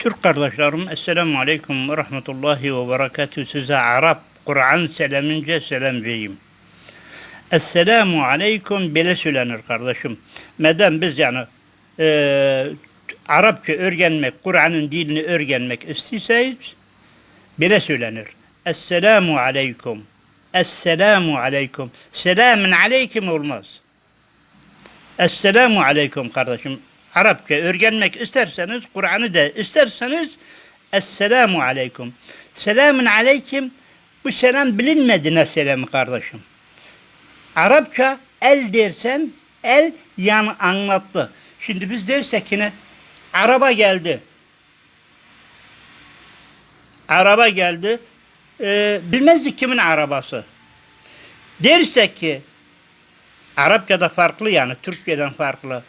Türk kardeşlerim, Esselamu Aleyküm ve Rahmetullahi ve Berekatü. Size Arap, Kur'an selamınca selam vereyim. Esselamu Aleyküm bile söylenir kardeşim. Neden biz yani e, Arapça öğrenmek, Kur'an'ın dilini öğrenmek istiyseniz bile söylenir. Esselamu Aleyküm. Esselamu Aleyküm. Selamün Aleyküm olmaz. Esselamu Aleyküm kardeşim. Arapça öğrenmek isterseniz, Kur'an'ı da isterseniz Esselamu Aleyküm. Selamün Aleyküm bu selam bilinmedi ne selamı kardeşim. Arapça el dersen el yani anlattı. Şimdi biz dersek yine araba geldi. Araba geldi. Ee, bilmezdik kimin arabası. Dersek ki Arapçada farklı yani Türkçeden farklı.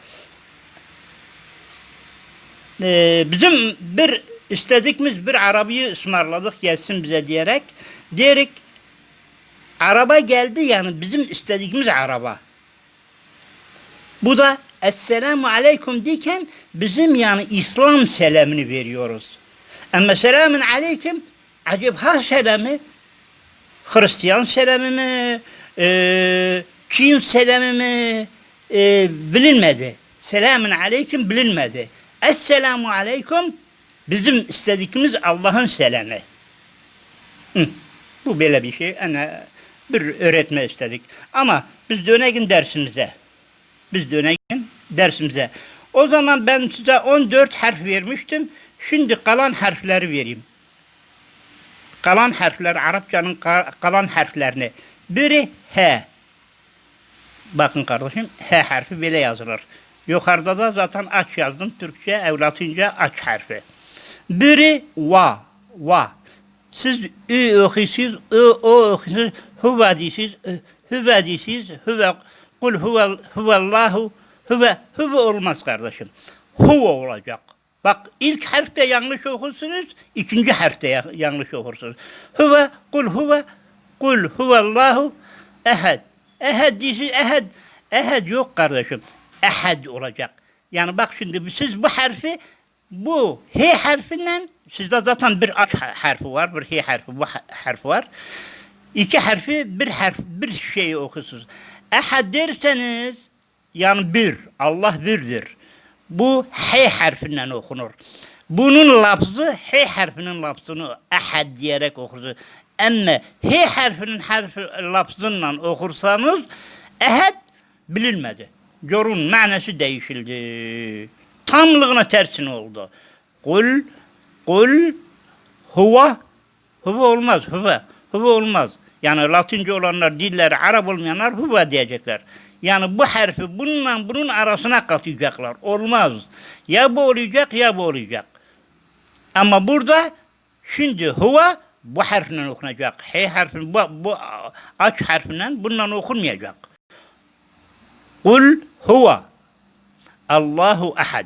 Ee, bizim bir istedikimiz bir arabayı ısmarladık gelsin bize diyerek. Diyerek araba geldi yani bizim istediğimiz araba. Bu da Esselamu Aleyküm diken bizim yani İslam selamını veriyoruz. Ama selamun aleyküm acaba selamı Hristiyan selamı mı e, Çin selamı mı e, bilinmedi. Selamun aleyküm bilinmedi. Esselamu aleyküm bizim istedikimiz Allah'ın selamı. Hı. Bu böyle bir şey. Ana bir öğretme istedik. Ama biz dönekin dersimize. Biz dönekin dersimize. O zaman ben size 14 harf vermiştim. Şimdi kalan harfleri vereyim. Kalan harfler, Arapçanın ka- kalan harflerini. Biri H. Bakın kardeşim, H harfi böyle yazılır. Yukarıda da zaten aç yazdım. Türkçe, evlatınca aç harfi. Biri Va. Va. Siz ü okuyorsunuz, ı o okuyorsunuz, huve diyorsunuz, huve diyorsunuz, huve, kul huve, huvallahu, huve, huve olmaz kardeşim. Huve olacak. Bak ilk harfte yanlış okursunuz, ikinci harfte ya- yanlış okursunuz. Huve, kul huve, kul huvallahu, ehed. Ehed diyorsunuz, ehed. Ehed yok kardeşim. Ehed olacak. Yani bak şimdi siz bu harfi bu H harfinden sizde zaten bir aç ha- harfi var, bir H harfi, bu ha- harfi var. İki harfi bir harf, bir şeyi okursunuz. Ehad derseniz yani bir, Allah birdir. Bu H harfinden okunur. Bunun lafzı H harfinin lafzını ehad diyerek okursunuz. Ama H harfinin harfi lafzından okursanız ehad bilinmedi. Corun manası değişildi. Tamlığına tersine oldu. Kul, kul, huve, huve olmaz, huve, huve olmaz. Yani Latince olanlar, dilleri Arap olmayanlar huve diyecekler. Yani bu harfi bununla bunun arasına katacaklar. Olmaz. Ya bu olacak ya bu olacak. Ama burada şimdi huve bu harfinden okunacak. H harfi bu, bu aç harfinden bundan okunmayacak. Kul huve Allahu ahad.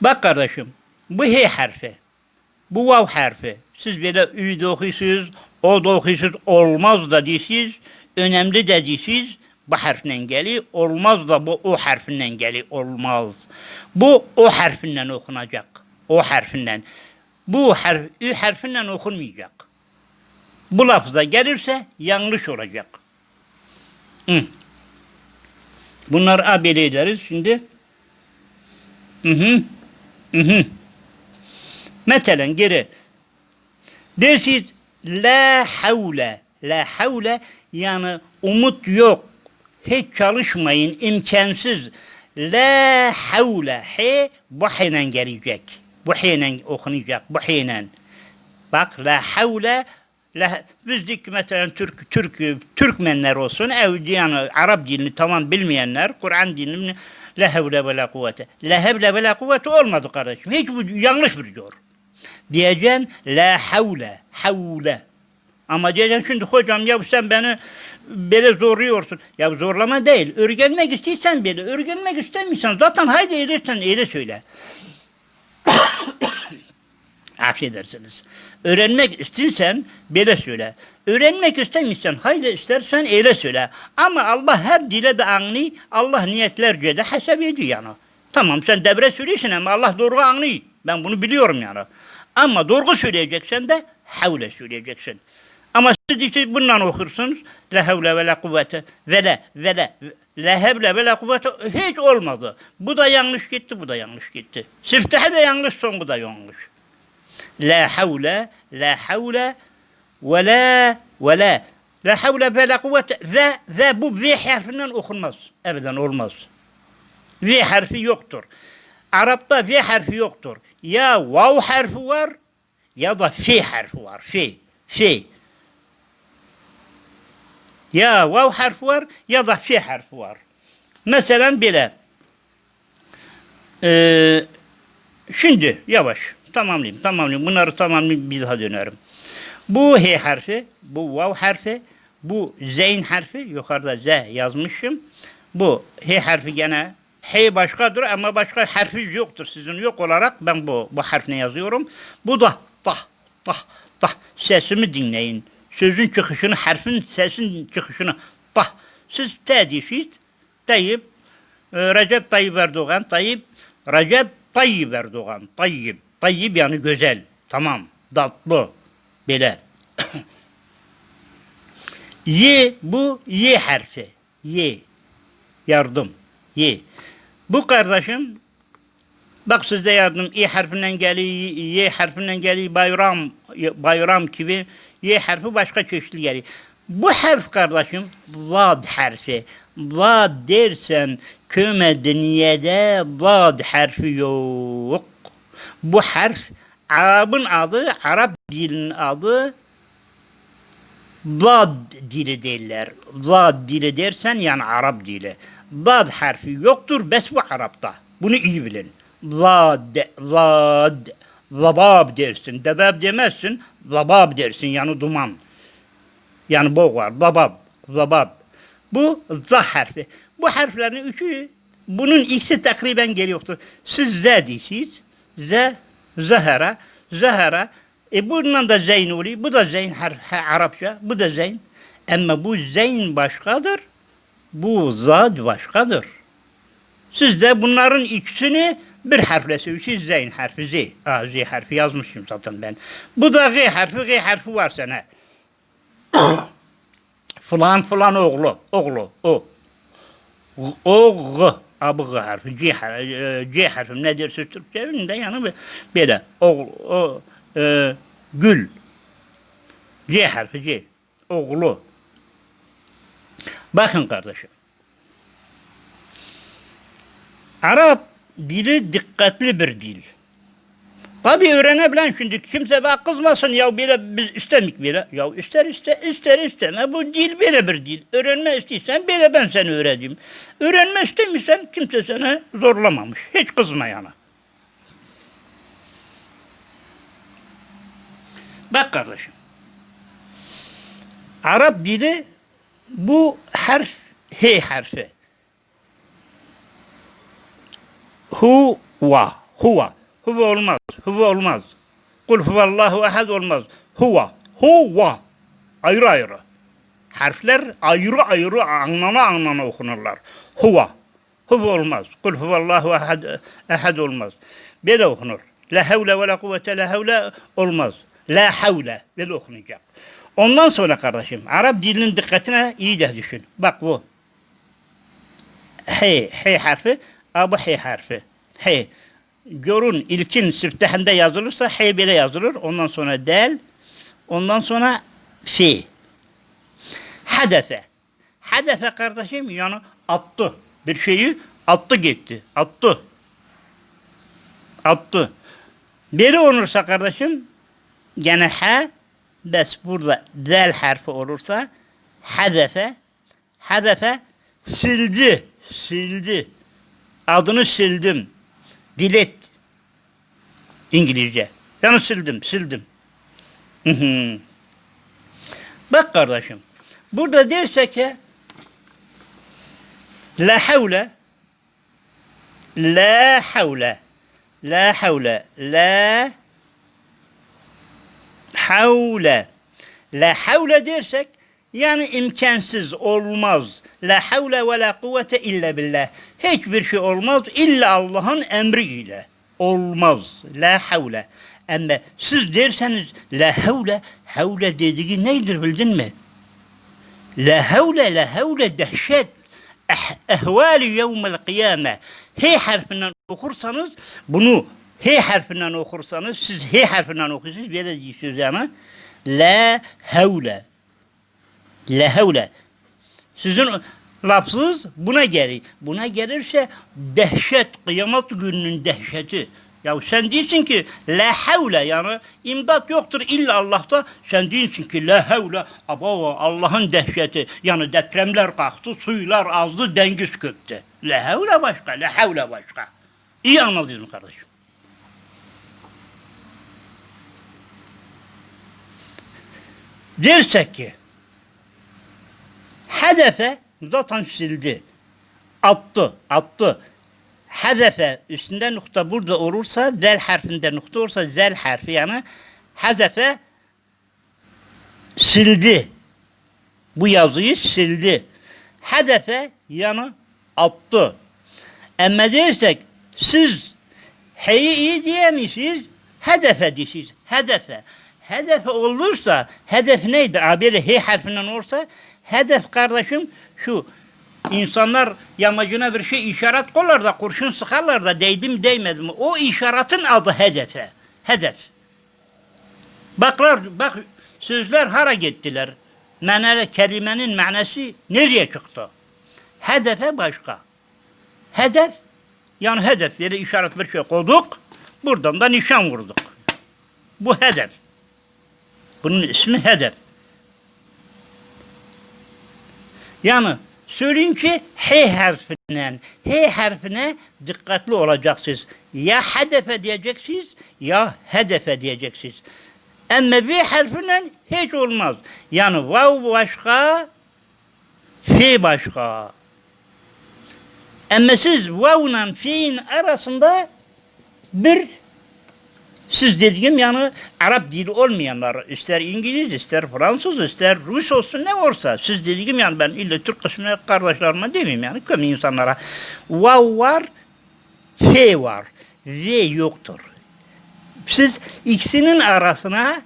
Bak kardeşim, bu H harfi, bu vav harfi. Siz böyle ü de okuyorsunuz, o da okuyorsunuz, olmaz da diyorsunuz, önemli de diyorsunuz, bu harfinden geliyor, olmaz da bu o harfinden geliyor, olmaz. Bu o harfinden okunacak, o harfinden. Bu harf, ü harfinden okunmayacak. Bu lafza gelirse yanlış olacak. Hı. Bunları abele ederiz şimdi. Hı hı. Hı. Mesela geri. Dersiz la havle. La havle yani umut yok. Hiç çalışmayın imkansız. La havle. He bu hinen gelecek. Bu hinen okunacak. Bu hinen. Bak la havle bizdik mesela Türk Türk Türkmenler olsun ev yani Arap dilini tamam bilmeyenler Kur'an dilini la havle ve kuvvete. La havle ve kuvvete olmadı kardeşim. Hiç bu yanlış bir diyor. Diyeceksin la havle havle. Ama diyeceksin şimdi hocam ya sen beni böyle zorluyorsun. Ya zorlama değil. Öğrenmek istiyorsan böyle. Öğrenmek istemiyorsan zaten haydi eğilirsen eyle söyle. Affedersiniz. Öğrenmek istiyorsan böyle söyle. Öğrenmek istemiyorsan haydi istersen öyle söyle. Ama Allah her dile de anlıyor. Allah niyetlerce de hesap ediyor yani. Tamam sen devre söylüyorsun ama Allah doğru anlıyor. Ben bunu biliyorum yani. Ama doğru söyleyeceksen de havle söyleyeceksin. Ama siz işte bundan okursunuz. La havle ve la kuvvete ve la ve la la havle ve la kuvvete hiç olmadı. Bu da yanlış gitti, bu da yanlış gitti. Siftahı da yanlış, sonu da yanlış. La havle, la havle ve la ve la La havle ve la kuvvete ve ve bu V harfinden okunmaz. Ebeden olmaz. V harfi yoktur. Arap'ta V harfi yoktur. Ya vav harfi var ya da F harfi var. F. F. Ya vav harfi var ya da F harfi var. Mesela böyle. Tamamlayayım tamamlayayım. Bunları tamamlayayım bir daha dönerim. Bu H harfi, bu vav harfi, bu zeyn harfi yukarıda Z yazmışım. Bu H harfi gene H başkadır ama başka harfi yoktur sizin yok olarak ben bu bu harfine yazıyorum. Bu da tah tah tah sesimi dinleyin. Sözün çıkışını, harfin sesin çıkışını tah. Siz T dişit, Tayyip, e, Recep Tayyip Erdoğan, Tayyip, Recep Tayyip Erdoğan, Tayyip, Tayyip yani güzel, tamam, tatlı, böyle. y bu Y harfi. Y. Yardım. Y. Bu kardeşim bak size yardım Y harfinden geliyor, Y harfinden geliyor, bayram, bayram gibi Y harfi başka çeşitli geliyor. Bu harf kardeşim vad harfi. Vad dersen köme dünyada vad harfi yok. Bu harf Arap'ın adı, Arap dilinin adı Zad dili derler. Zad dili dersen yani Arap dili. Zad harfi yoktur bes bu Arap'ta. Bunu iyi bilin. Zad, zad, zabab dersin. Debab demezsin, zabab dersin yani duman. Yani boğ var, zabab, zabab. Bu za harfi. Bu harflerin üçü, bunun ikisi takriben geliyordur. Siz z diysiz, z, zahara, zahara, e bundan da zeyn oluyor. Bu da zeyn Arapça. Bu da zeyn. Ama bu zeyn başkadır. Bu zad başkadır. Siz de bunların ikisini bir harfle söylüyorsunuz. Zeyn harfi Z. Aa, Z harfi yazmışım zaten ben. Bu da G harfi. G harfi var sana. falan falan oğlu. Oğlu. O. O G. Abı G harfi. C harfi. C harfi. Ne derse Türkçe'nin yani böyle. Oğlu. O e, gül. C harfi C. Oğlu. Bakın kardeşim. Arap dili dikkatli bir dil. Tabi öğrenebilen şimdi kimse bak kızmasın ya böyle biz istemik böyle. Ya ister iste ister isteme bu dil böyle bir dil. Öğrenme istiyorsan böyle ben seni öğreteyim. Öğrenme istemişsen kimse seni zorlamamış. Hiç kızma yana. Bak kardeşim. Arap dili bu harf H harfi. Huva. Huva. Huva olmaz. Huva olmaz. Kul huvallahu ehad olmaz. Huva. Huva. Ayrı ayrı. Harfler ayrı ayrı anlana anlana okunurlar. Huva. Huva olmaz. Kul huvallahu ehad, ehad olmaz. Böyle okunur. La havle ve la kuvvete la havle olmaz. La havle. Böyle okunacak. Ondan sonra kardeşim Arap dilinin dikkatine iyi de düşün. Bak bu. H, H harfi, a bu H harfi. H. Görün ilkin siftahında yazılırsa H böyle yazılır. Ondan sonra del. Ondan sonra fi. Hadefe. Hadefe kardeşim yani attı. Bir şeyi attı gitti. Attı. Attı. Biri olursa kardeşim gene ha bes burada del harfi olursa hadefe hadefe sildi sildi adını sildim dilet İngilizce. Yani sildim sildim. Bak kardeşim burada derse ki la havle la havle la havle la havle. La havle dersek yani imkansız olmaz. La havle ve la kuvvete illa billah. Hiçbir şey olmaz illa Allah'ın emriyle. olmaz. La havle. Ama siz derseniz la havle, havle dediği neydir bildin mi? La havle, la havle dehşet. Eh, ehvali yevmel kıyame. H harfinden okursanız bunu H harfinden okursanız siz H harfinden okursunuz böyle diyorsunuz yani. La havle. La havle. Sizin lafzınız buna gelir. Buna gelirse dehşet, kıyamet gününün dehşeti. Ya sen diyorsun ki la havle yani imdat yoktur illa Allah'ta. Sen diyorsun ki la havle abo Allah'ın dehşeti. Yani depremler kalktı, suylar azdı, deniz köptü. La havle başka, la havle başka. İyi anladın kardeşim? Dersek ki hedefe zaten sildi. Attı, attı. Hedefe üstünde nokta burada olursa zel harfinde nokta olursa zel harfi yani hedefe sildi. Bu yazıyı sildi. Hedefe yani attı. Ama dersek siz heyi iyi diyemişsiniz, hedefe diyeceksiniz. Hedefe. Hedefe olursa, hedef neydi? Abi he harfinden olursa, hedef kardeşim şu. İnsanlar yamacına bir şey işaret koyarlar da kurşun sıkarlar da değdi mi değmedi? O işaretin adı hedefe. Hedef. Baklar, bak sözler hara gittiler. Menere kelimenin manası nereye çıktı? Hedefe başka. Hedef, yani hedef yere işaret bir şey koyduk, buradan da nişan vurduk. Bu hedef. Bunun ismi hedef. Yani söyleyeyim ki H harfinden, H harfine dikkatli olacaksınız. Ya hedefe diyeceksiniz ya hedefe diyeceksiniz. Ama V harfinden hiç olmaz. Yani vav başka, fi başka. Ama siz vavla fi'nin arasında bir siz dediğim yani Arap dili olmayanlar ister İngiliz ister Fransız ister Rus olsun ne olsa siz dediğim yani ben illa Türk kısmına kardeşlerime demeyeyim yani kötü insanlara vav var f var v yoktur. Siz ikisinin arasına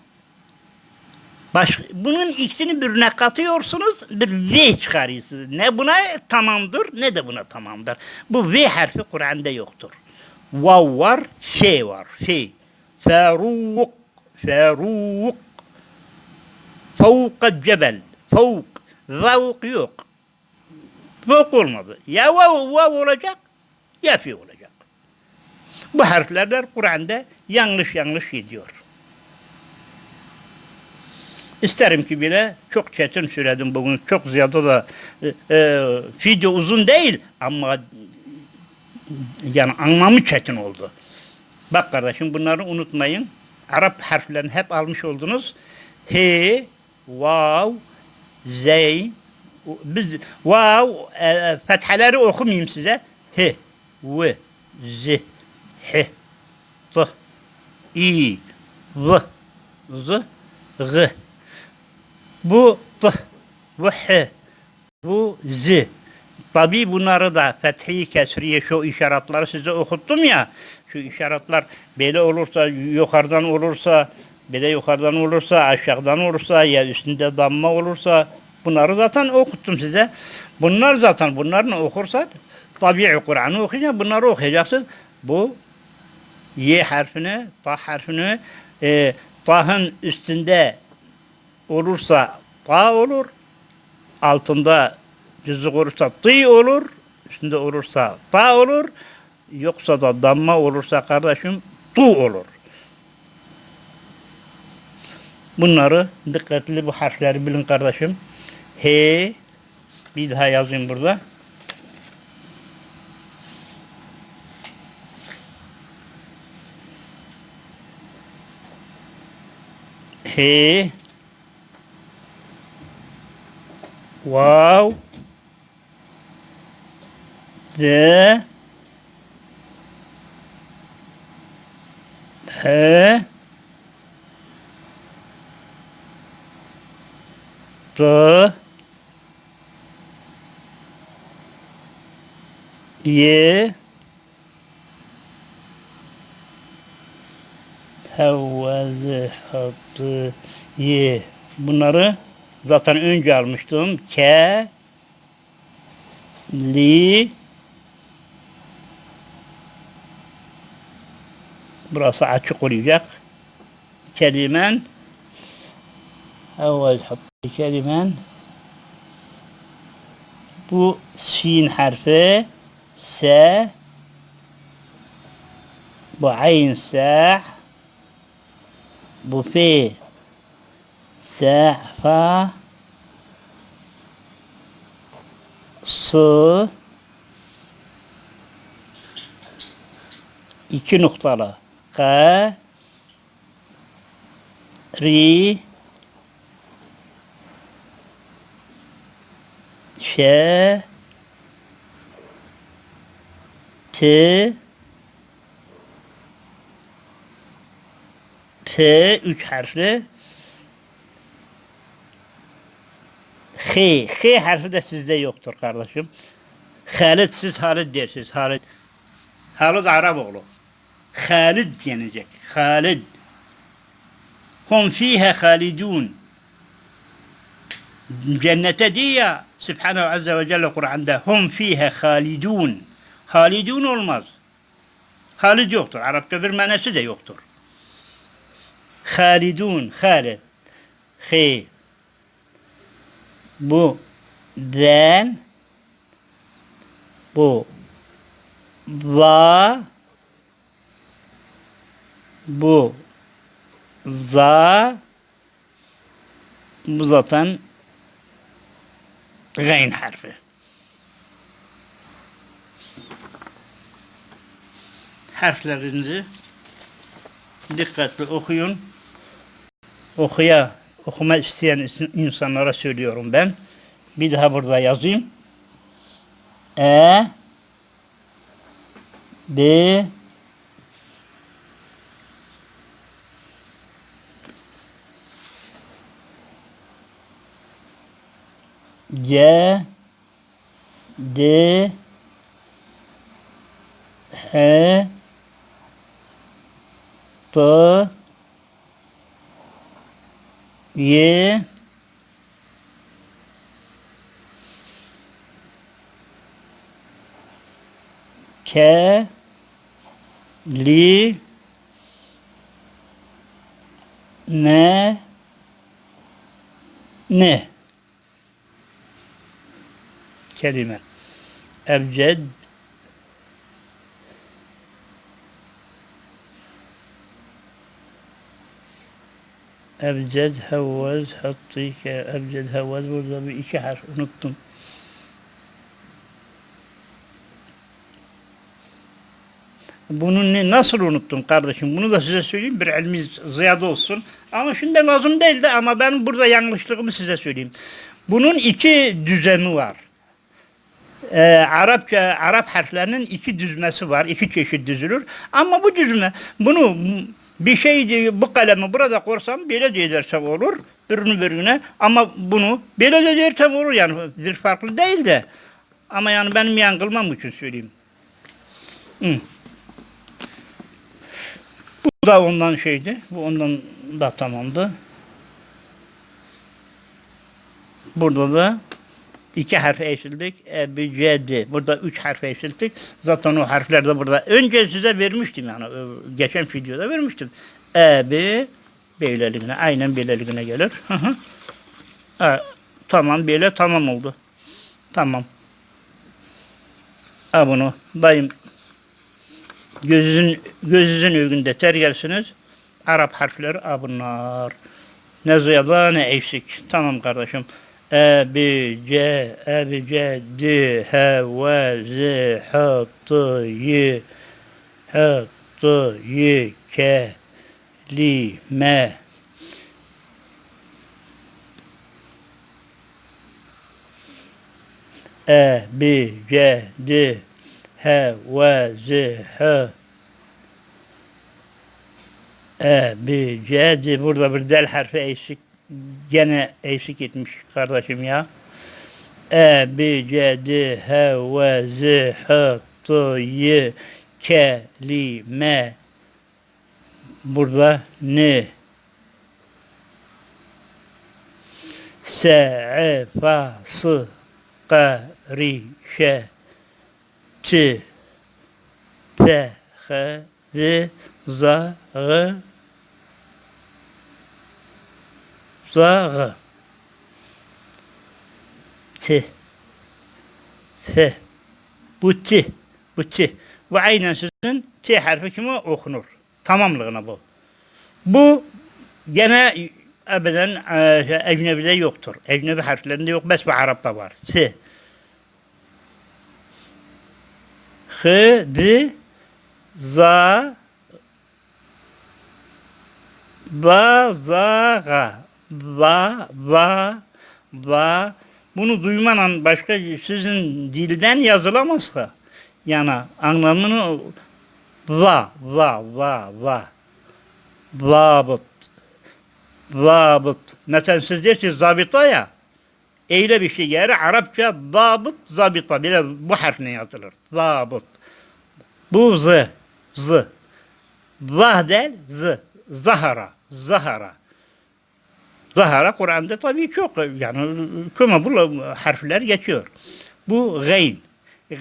baş, bunun ikisini birine katıyorsunuz bir v çıkarıyorsunuz. Ne buna tamamdır ne de buna tamamdır. Bu v harfi Kur'an'da yoktur. Vav var, f var, f. Feruk, feruk. Fevka cebel, fevk. Zavuk yok. Fevk olmadı. Ya vav, vav olacak ya fi olacak. Bu harflerler Kur'an'da yanlış yanlış gidiyor. İsterim ki bile çok çetin söyledim bugün. Çok ziyade da e, e, video uzun değil ama yani anlamı çetin oldu. Bak kardeşim bunları unutmayın. Arap harflerini hep almış oldunuz. He, vav, zey, biz vav e, fethaları okumayayım size. He, ve, z, he, t, i, v, z, g. Bu t, bu he, bu z. Tabi bunları da fethi kesriye şu işaretleri size okuttum ya şu işaretler böyle olursa, yukarıdan olursa, böyle yukarıdan olursa, aşağıdan olursa ya üstünde damma olursa bunları zaten okuttum size. Bunlar zaten bunların okursa tabii Kur'an'ı okuyacak, bunları okuyacaksın. Bu Y harfini, ta harfini e, tahın üstünde olursa ta olur, altında cızık olursa tı olur, üstünde olursa ta olur, Yoksa da damma olursa kardeşim tu olur. Bunları dikkatli bu harfleri bilin kardeşim. He bir daha yazayım burada. He Wow The He T Y Hevvezi hattı ye. Bunları zaten önce almıştım. Ke li Burası açık olacak. Kelimen Evvel hattı kelimen Bu sin harfi S Bu ayn sa Bu fi sa fa Sı iki noktalı K Ri Ş T P üç harfli H, H harfi de sizde yoktur kardeşim. Halid siz Halid dersiniz. Halid. Halid Araboğlu. خالد يعنيك خالد. هم فيها خالدون. جنة دية سبحانه عز وجل القرآن ده هم فيها خالدون. خالدون المز خالد يقتر عرب كبر ما نسده يقتر خالدون خالد. خي بو ذان بو ذا bu za bu zaten gayn harfi. Harflerinizi dikkatli okuyun. Okuya, okuma isteyen is- insanlara söylüyorum ben. Bir daha burada yazayım. E B C D H T Y K Li Ne Ne kelime. Ebced Ebced Havvaz Hattike Ebced Havvaz burada bir iki harf unuttum. Bunu ne, nasıl unuttum kardeşim? Bunu da size söyleyeyim. Bir ilmi ziyade olsun. Ama şimdi lazım değildi ama ben burada yanlışlığımı size söyleyeyim. Bunun iki düzeni var. Ee, Arapça, Arap harflerinin iki düzmesi var. iki çeşit düzülür. Ama bu düzme, bunu bir şey bu kalemi burada korsam böyle de edersem olur. Birini birine. Ama bunu böyle de dersem olur yani. Bir farklı değil de. Ama yani benim yankılmam için söyleyeyim. Hı. Bu da ondan şeydi. Bu ondan da tamamdı. Burada da iki harf eşildik. E, B, C, D. Burada üç harf eşildik. Zaten o harfler de burada. Önce size vermiştim yani. e, Geçen videoda vermiştim. E, B, böyleliğine. Aynen böyleliğine gelir. E, tamam böyle tamam oldu. Tamam. Ha bunu dayım gözünün gözünüzün önünde tergersiniz. Arap harfleri a bunlar. Ne ziyada ne eksik. Tamam kardeşim. E, B, C, E, B, C, D, H, V, Z, H, T, Y, H, T, Y, K, Li, M, E, B, C, D, H, V, Z, H, E, B, C, D. Burada bir del harfi eksik. Gene eksik etmiş kardeşim ya. E, B, C, D, H, V, Z, H, T, Y, K, L, M, Burada ne? Se, fa, sı, ka, ri, şe, çi, pe, he, ve, za, gı, za, gı. T, fe, bu T, bu T. Bu aynen sizin T harfi kimi okunur. Tamamlığına bu. Bu gene ebeden e, şey, ecnebide yoktur. Ecnebi harflerinde yok. Bes bu Arap'ta var. S. H, D, za, ba, za, ga. Ba, ba, ba. Bunu duymadan başka sizin dilden yazılamazsa yani anlamını va, va, va, va. Vabıt. Vabıt. Mesela siz dersiniz zabita ya. Eyle bir şey yeri Arapça zabıt, zabita. Biraz bu harfle yazılır. Zabıt. Bu z. Z. Vah del z. Zahara. Zahara. Zahara Kur'an'da tabii çok yani kuma bu harfler geçiyor. Bu gayn.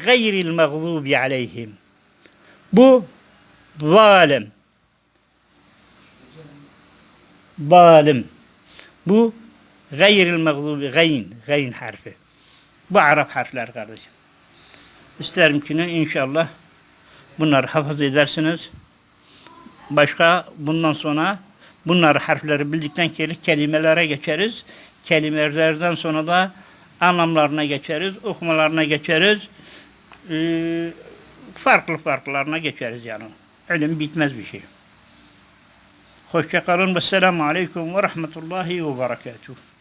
Gayril mağzubi aleyhim. Bu zalim. Zalim. Bu gayril mağzubi gayn. Gayn harfi. Bu Arap harfler kardeşim. İsterim ki inşallah bunları hafız edersiniz. Başka bundan sonra bunları harfleri bildikten sonra kelimelere geçeriz. Kelimelerden sonra da anlamlarına geçeriz, okumalarına geçeriz. Ee, farklı farklılarına geçeriz yani. Ölüm bitmez bir şey. Hoşçakalın ve selamu aleyküm ve rahmetullahi ve berekatuhu.